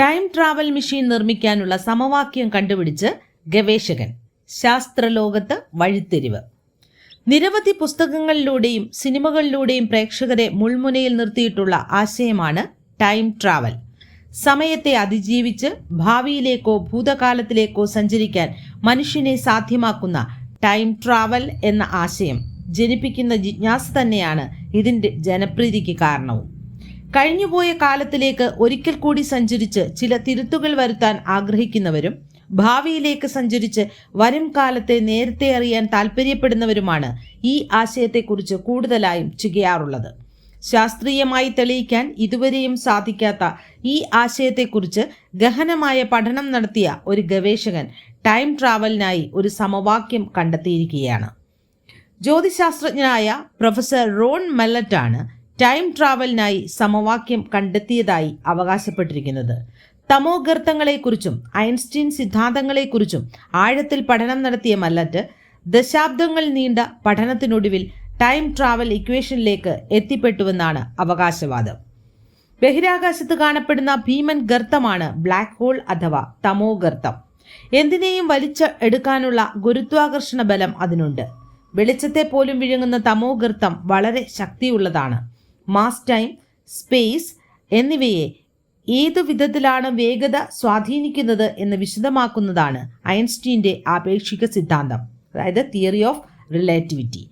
Time travel machine നിർമ്മിക്കാനുള്ള സമവാക്യം കണ്ടുപിടിച്ച് ഗവേഷകൻ ശാസ്ത്രലോകത്ത് വഴിത്തിരിവ്. നിരവധി പുസ്തകങ്ങളിലൂടെയും സിനിമകളിലൂടെയും പ്രേക്ഷകരെ മുൾമുനയിൽ നിർത്തിയിട്ടുള്ള ആശയമാണ് ടൈം ട്രാവൽ. സമയത്തെ അതിജീവിച്ച് ഭാവിയിലേക്കോ ഭൂതകാലത്തിലേക്കോ സഞ്ചരിക്കാൻ മനുഷ്യനെ സാധ്യമാക്കുന്ന ടൈം ട്രാവൽ എന്ന ആശയം ജനിപ്പിക്കുന്ന ജിജ്ഞാസ തന്നെയാണ് ഇതിന്റെ ജനപ്രീതിക്ക് കാരണവും. കഴിഞ്ഞുപോയ കാലത്തിലേക്ക് ഒരിക്കൽ കൂടി സഞ്ചരിച്ച് ചില തിരുത്തുകൾ വരുത്താൻ ആഗ്രഹിക്കുന്നവരും ഭാവിയിലേക്ക് സഞ്ചരിച്ച് വരും കാലത്തെ നേരത്തെ അറിയാൻ താല്പര്യപ്പെടുന്നവരുമാണ് ഈ ആശയത്തെക്കുറിച്ച് കൂടുതലായും ചികയാറുള്ളത്. ശാസ്ത്രീയമായി തെളിയിക്കാൻ ഇതുവരെയും സാധിക്കാത്ത ഈ ആശയത്തെക്കുറിച്ച് ഗഹനമായ പഠനം നടത്തിയ ഒരു ഗവേഷകൻ ടൈം ട്രാവലിനായി ഒരു സമവാക്യം കണ്ടെത്തിയിരിക്കുകയാണ്. ജ്യോതിശാസ്ത്രജ്ഞനായ പ്രൊഫസർ റോൺ മെല്ലറ്റാണ് ടൈം ട്രാവലിനായി സമവാക്യം കണ്ടെത്തിയതായി അവകാശപ്പെട്ടിരിക്കുന്നത്. തമോഗർത്തങ്ങളെക്കുറിച്ചും ഐൻസ്റ്റീൻ സിദ്ധാന്തങ്ങളെക്കുറിച്ചും ആഴത്തിൽ പഠനം നടത്തിയ മല്ലറ്റ് ദശാബ്ദങ്ങൾ നീണ്ട പഠനത്തിനൊടുവിൽ ടൈം ട്രാവൽ ഇക്വേഷനിലേക്ക് എത്തിപ്പെട്ടുവെന്നാണ് അവകാശവാദം. ബഹിരാകാശത്ത് കാണപ്പെടുന്ന ഭീമൻ ഗർത്തമാണ് ബ്ലാക്ക് ഹോൾ അഥവാ തമോഗർത്തം. എന്തിനേയും വലിച്ച എടുക്കാനുള്ള ഗുരുത്വാകർഷണ ബലം അതിനുണ്ട്. വെളിച്ചത്തെ പോലും വിഴുങ്ങുന്ന തമോ ഗർത്തം വളരെ ശക്തിയുള്ളതാണ്. മാസ് ടൈം സ്പേസ് എന്നിവയെ ഏതു വിധത്തിലാണ് വേഗത സ്വാധീനിക്കുന്നത് എന്ന് വിശദമാക്കുന്നതാണ് ഐൻസ്റ്റീന്റെ ആപേക്ഷിക സിദ്ധാന്തം അതായത് തിയറി ഓഫ് റിലേറ്റിവിറ്റി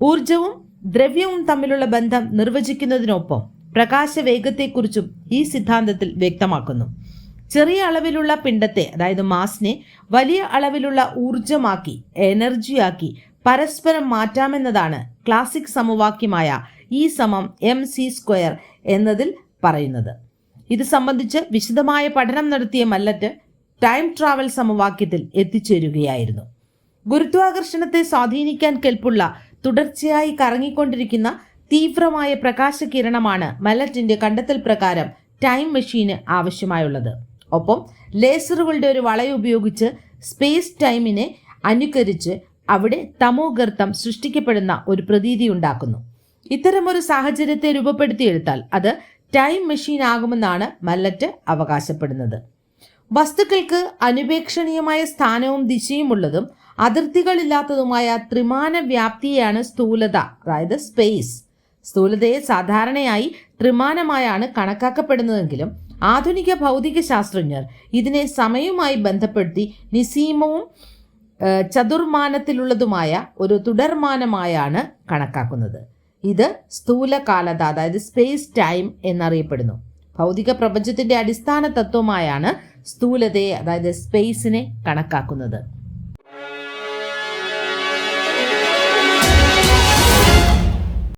ഊർജവും ദ്രവ്യവും തമ്മിലുള്ള ബന്ധം നിർവചിക്കുന്നതിനൊപ്പം പ്രകാശവേഗത്തെക്കുറിച്ചും ഈ സിദ്ധാന്തത്തിൽ വ്യക്തമാക്കുന്നു. ചെറിയ അളവിലുള്ള പിണ്ടത്തെ അതായത് മാസിനെ വലിയ അളവിലുള്ള ഊർജമാക്കി എനർജിയാക്കി പരസ്പരം മാറ്റാമെന്നതാണ് ക്ലാസിക് സമവാക്യമായ ഇ സമം എം സി സ്ക്വയർ എന്നതിൽ പറയുന്നത്. ഇത് സംബന്ധിച്ച് വിശദമായ പഠനം നടത്തിയ മല്ലറ്റ് ടൈം ട്രാവൽ സമവാക്യത്തിൽ എത്തിച്ചേരുകയായിരുന്നു. ഗുരുത്വാകർഷണത്തെ സ്വാധീനിക്കാൻ കെൽപ്പുള്ള തുടർച്ചയായി കറങ്ങിക്കൊണ്ടിരിക്കുന്ന തീവ്രമായ പ്രകാശകിരണമാണ് മല്ലറ്റിന്റെ കണ്ടെത്തൽ പ്രകാരം ടൈം മെഷീന് ആവശ്യമായുള്ളത്. ഒപ്പം ലേസറുകളുടെ ഒരു വളയ ഉപയോഗിച്ച് സ്പേസ് ടൈമിനെ അനുകരിച്ച് അവിടെ തമോഗർത്തം സൃഷ്ടിക്കപ്പെടുന്ന ഒരു പ്രതീതി ഉണ്ടാക്കുന്നു. ഇത്തരമൊരു സാഹചര്യത്തെ രൂപപ്പെടുത്തിയെടുത്താൽ അത് ടൈം മെഷീൻ ആകുമെന്നാണ് മല്ലറ്റ് അവകാശപ്പെടുന്നത്. വസ്തുക്കൾക്ക് അനുപേക്ഷണീയമായ സ്ഥാനവും ദിശയും ഉള്ളതും അതിർത്തികളില്ലാത്തതുമായ ത്രിമാന വ്യാപ്തിയെയാണ് സ്ഥൂലത അതായത് സ്പേസ് സ്ഥൂലതയെ സാധാരണയായി ത്രിമാനമായാണ് കണക്കാക്കപ്പെടുന്നതെങ്കിലും ആധുനിക ഭൗതിക ശാസ്ത്രജ്ഞർ ഇതിനെ സമയവുമായി ബന്ധപ്പെടുത്തി നിസീമവും ചതുർമാനത്തിലുള്ളതുമായ ഒരു തുടർമാനമായാണ് കണക്കാക്കുന്നത്. ഇത് സ്ഥൂലകാലത അതായത് സ്പേസ് ടൈം എന്നറിയപ്പെടുന്നു. ഭൗതിക പ്രപഞ്ചത്തിന്റെ അടിസ്ഥാന തത്വമായാണ് സ്ഥൂലതയെ അതായത് സ്പേസിനെ കണക്കാക്കുന്നത്.